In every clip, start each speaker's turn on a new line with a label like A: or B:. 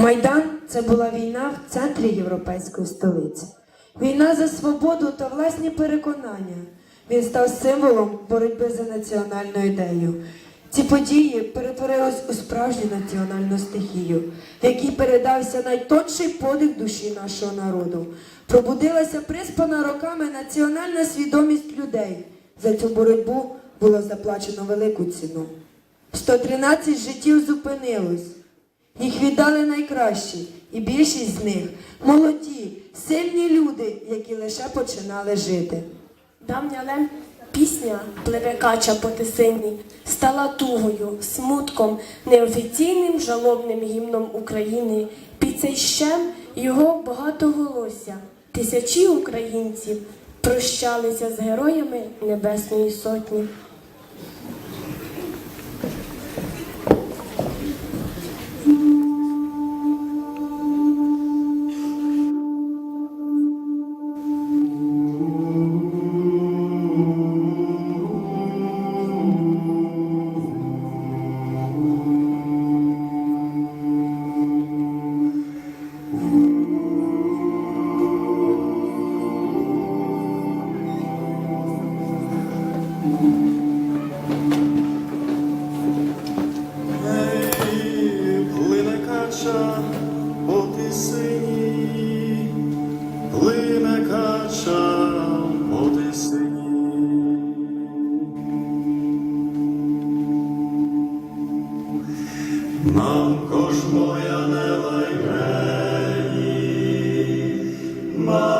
A: Майдан це була війна в центрі європейської столиці. Війна за свободу та власні переконання. Він став символом боротьби за національну ідею. Ці події перетворились у справжню національну стихію, в якій передався найтонший подих душі нашого народу. Пробудилася приспана роками національна свідомість людей. За цю боротьбу було заплачено велику ціну. 113 життів зупинилось. Їх віддали найкращі, і більшість з них молоді, сильні люди, які лише починали жити.
B: Давня лем пісня пливе кача по тисині, стала тугою, смутком, неофіційним жалобним гімном України. Під цей щем його багатоголосся. Тисячі українців прощалися з героями Небесної Сотні.
C: Мамко moja моя не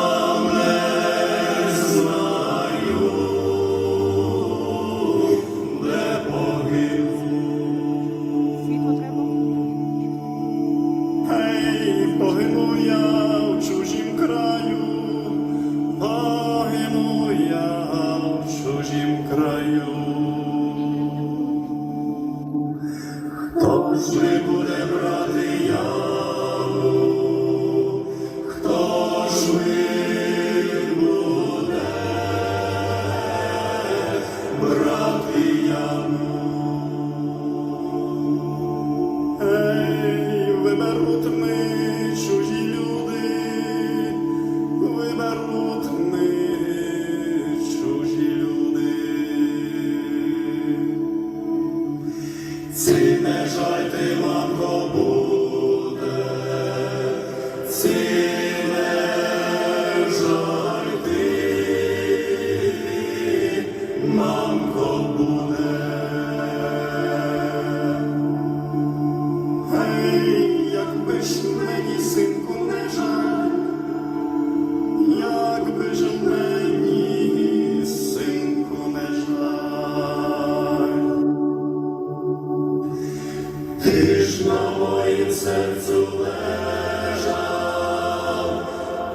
C: Хто Не жальти, мамко, буде,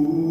C: Ooh.